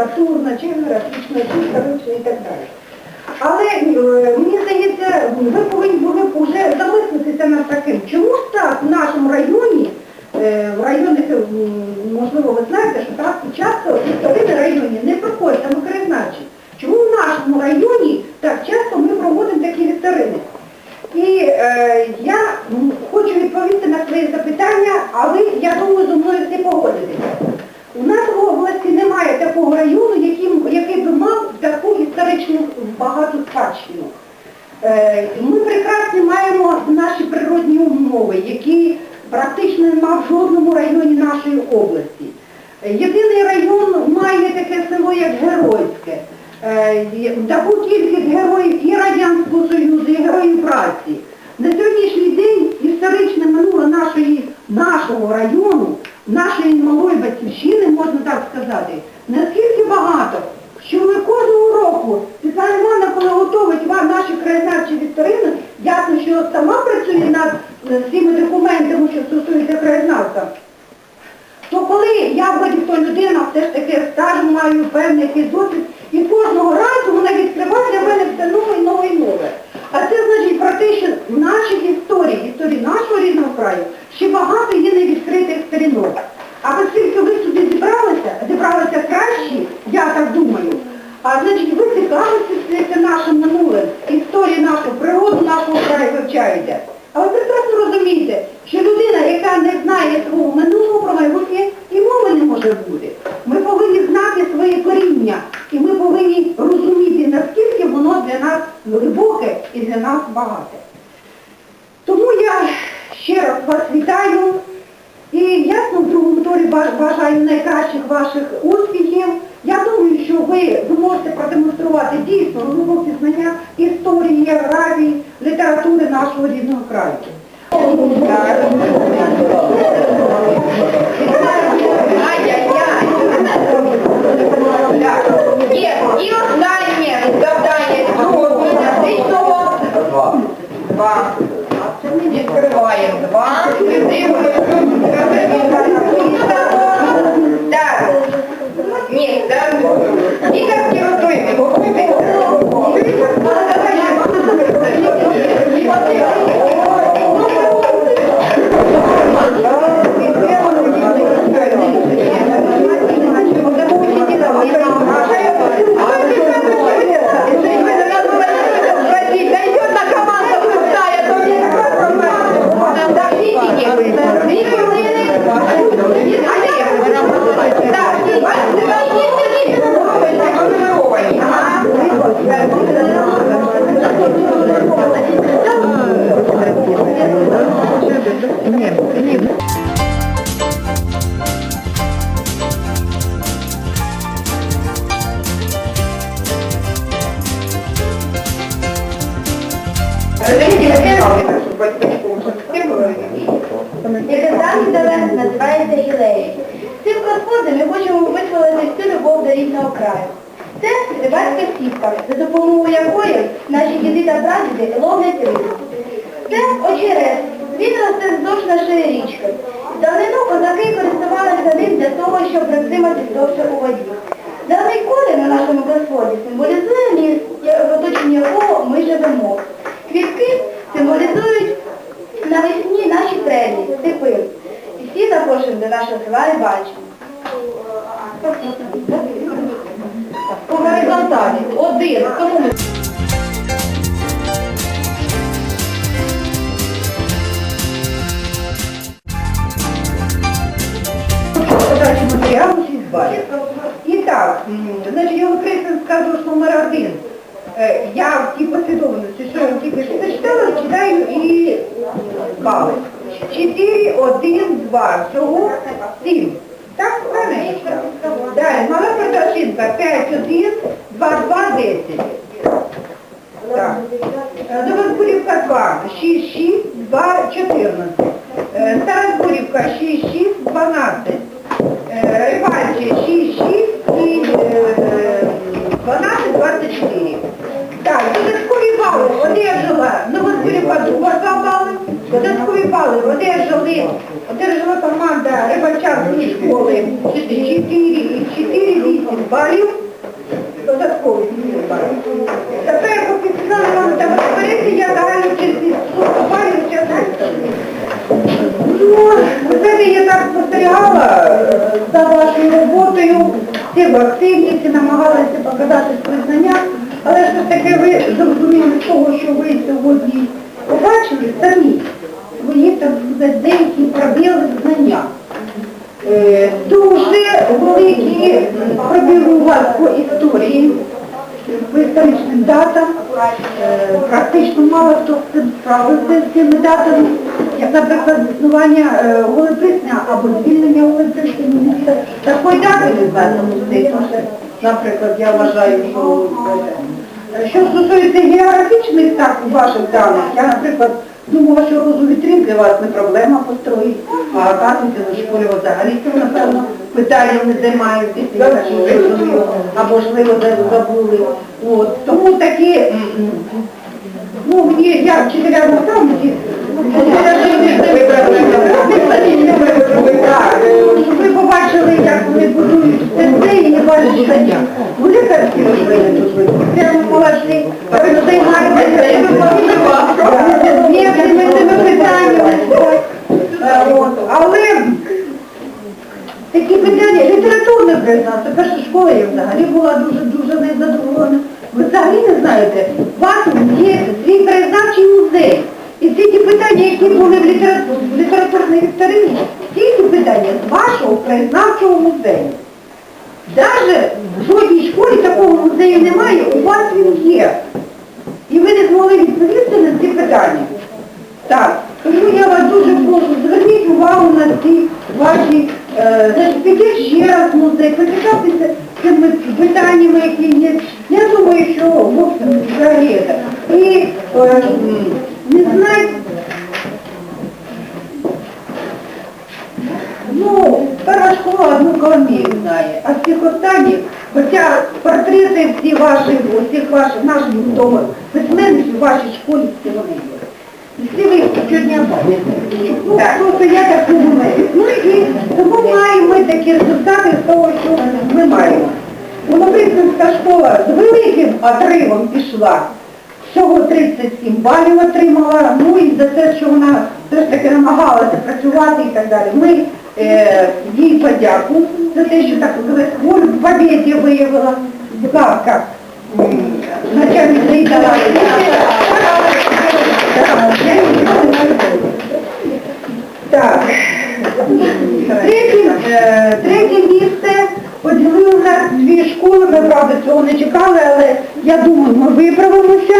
літературна, чи географічна, чи історична і так далі. Але е, мені здається, ви повинні були б вже замислитися над таким. Чому ж так в нашому районі, е, в районних, м, можливо, ви знаєте, що так часто в районі не проходять саме краєзнавчі. Чому в нашому районі так часто ми проводимо такі вікторини? І е, я хочу відповісти на свої запитання, а ви, я думаю, зі мною всі погодитеся. У нас в області немає такого району, який, який би мав таку історичну багату спадщину. Е, Ми прекрасно маємо наші природні умови, які практично немає в жодному районі нашої області. Єдиний район має таке село, як Геройське. Е, Таку кількість героїв і Радянського Союзу, і героїв праці. На сьогоднішній день історичне минуле нашої, нашого району, нашої малої батьківщини, можна так сказати, наскільки багато, що ми кожного року, Світлана Івановна, коли готовить вам наші краєзнавчі вікторини, ясно, що сама працює над е, всіми документами, що стосуються краєзнавства, то коли я вроді хто людина, все ж таки стажу маю певний якийсь досвід, і кожного разу вона відкриває для мене все нове і нове і нове. А це значить про те, що в нашій історії, історії нашого рідного краю, ще багато є невідкритих сторінок. А оскільки ви сюди зібралися, зібралися кращі, я так думаю, а значить ви цікавитеся нашим минулим, історії нашого, природу нашого краю вивчаєте. А ви прекрасно розумієте, що людина, яка не знає свого минулого про майбутнє, і мови не може бути. Ми повинні знати своє коріння, і ми повинні розуміти, наскільки воно для нас глибоке і для нас багате. Тому я ще раз вас вітаю і ясно в другому турі бажаю найкращих ваших успіхів. Я думаю, що ви зможете продемонструвати дійсно глибокі знання історії, географії, літератури нашого рідного краю. Легендарний талант називається Гілеї. Цим кроссвордом ми хочемо висловити всю любов до рідного краю. Це рибацька сітка, за допомогою якої наші діди та прадіди ловлять рибу. Це очерет. Він росте вздовж нашої річки. Давнину козаки користувалися ним для того, щоб притримати довше у воді. Даний колір на нашому кроссворді символізує міст, в оточенні якого ми живемо. Квітки символізують навесні наші трені, степи. І всі запрошуємо до нашого села Рибачення. По горизонталі. Один. Кому ми? подачі матеріалу 6. І так, значить, я вам скажу, що номер один. Е, Я в тій послідовності, що я тільки що зачитала, читаю і бали. 4, 1, 2, всього 7. Так, правильно? Далі, мала Продашинка, 5, 1, 2, 2, 10. Так. Новозбурівка 2, 6, 6, 2, 14. Е, Стара Збурівка 6, команда Рибачанської школи 4, 4 8 балів. Додаткові 4 балів. Тепер пописали вам там розберете, я загальну кількість балів. Ну, знаєте, я так спостерігала е, за вашою роботою, всі ви активні, всі намагалися показати свої знання, але ж таки ви зрозуміли з того, що ви сьогодні побачили самі, так сказати, деякі пробіли в знаннях. Е, Дуже великі пробіли у вас по історії, по історичним датам. Е, Практично мало хто з цим справився з цими датами, як, наприклад, існування е, або звільнення Голиписня міністра. Такої дати не музей, тому що, наприклад, я вважаю, що що стосується географічних так ваших даних, я, наприклад, думала, що розу вітрин для вас не проблема построїть, а оказується на школі взагалі це, напевно, питання не займають або можливо де забули. От, тому такі, ну, мені, я вчителя наставники, 19, перша школа я взагалі була дуже-дуже незадоволена. Ви взагалі не знаєте, у вас є свій краєзнавчий музей. І всі ті питання, які були в літературній старині, всі ті питання з вашого краєзнавчого музею. Навіть в жодній школі такого музею немає, у вас він є. І ви не змогли відповісти на ці питання. Так, тому я вас дуже прошу, зверніть увагу на ці ваші значить, підіть ще раз музей, почитайтеся цими питаннями, які є. Я думаю, що взагалі. це. І е, не знаю, Ну, стара школа одну коломію знає, а всіх останніх, хоча портрети всі ваші, усіх ваших, наших відомих письменників вашій школі всі вони є. І всі ви їх щодня. Ну, просто я так думаю. Ну і тому маємо ми такі результати з того, що ми маємо. Володимирська школа з великим отривом пішла. Всього 37 балів отримала, ну і за те, що вона все ж таки намагалася працювати і так далі. Ми е, їй подяку за те, що так сказати, в побєді виявила. Будь ласка, начальник Зайдала. Так. Третє, е, місце поділили у нас дві школи, ми правда цього не чекали, але я думаю, ми виправимося.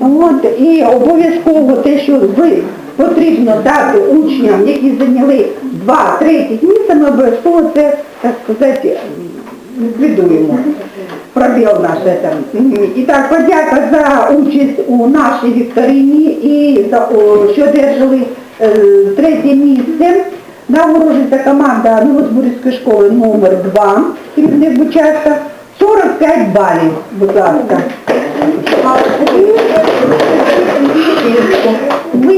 От, і обов'язково те, що ви потрібно дати учням, які зайняли два, третіх місця, ми обов'язково це, так сказати, ліквідуємо. Пробіл наш це. Мгм. І так, подяка за участь у нашій вікторині і за о, що держали е, третє місце. Нагороджується команда Новозбурівської школи номер 2 керівник Бучаста. 45 балів, будь ласка. Ви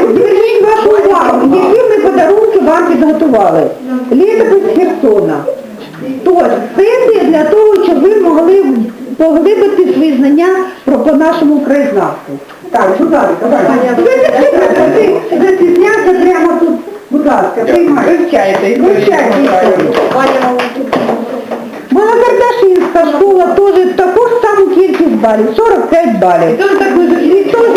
зверніть вашу увагу, які ми подарунки вам підготували. Літопис Херсона. Тож, це для того, щоб ви могли поглибити свої знання про по нашому краєзнавству. Так, будь ласка. Ви не застіснявся прямо тут. Будь ласка, приймайте. Вивчайте. Вивчайте. Малокардашинська школа теж кількість балів, 45 балів. І теж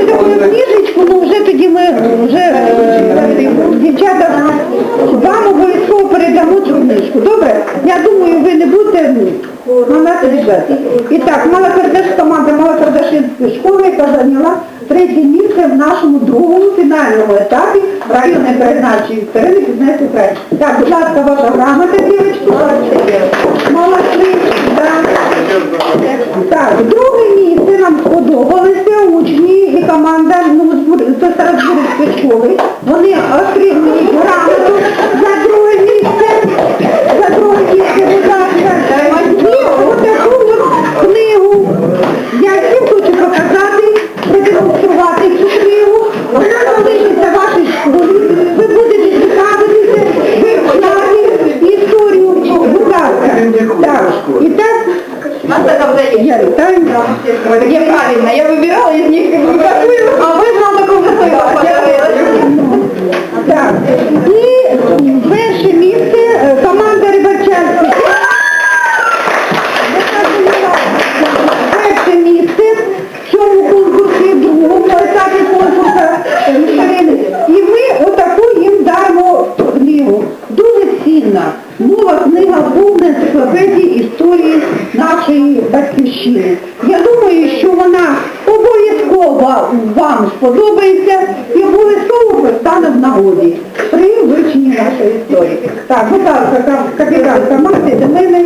таку книжечку, ну вже тоді ми вже е, дівчата вам обов'язково передамо цю книжку. Добре? Я думаю, ви не будете мамати ребята. І так, мала Малокардаш, команда Малокардашинської школи, яка зайняла третє місце в нашому другому фінальному етапі районної передачі вікторини «Пізнайте Україну». Так, будь ласка, ваша грамота, дівчатки. Молодці, так. Так, друге місце нам сподобалися учні і команда Старозбурівської школи. Вони отримують грамоту за друге місце. За друге книга повна енциклопедії історії нашої батьківщини. Я думаю, що вона обов'язково вам сподобається і обов'язково стане в нагоді при вивченні нашої історії. Так, будь ласка, капітан команди до мене.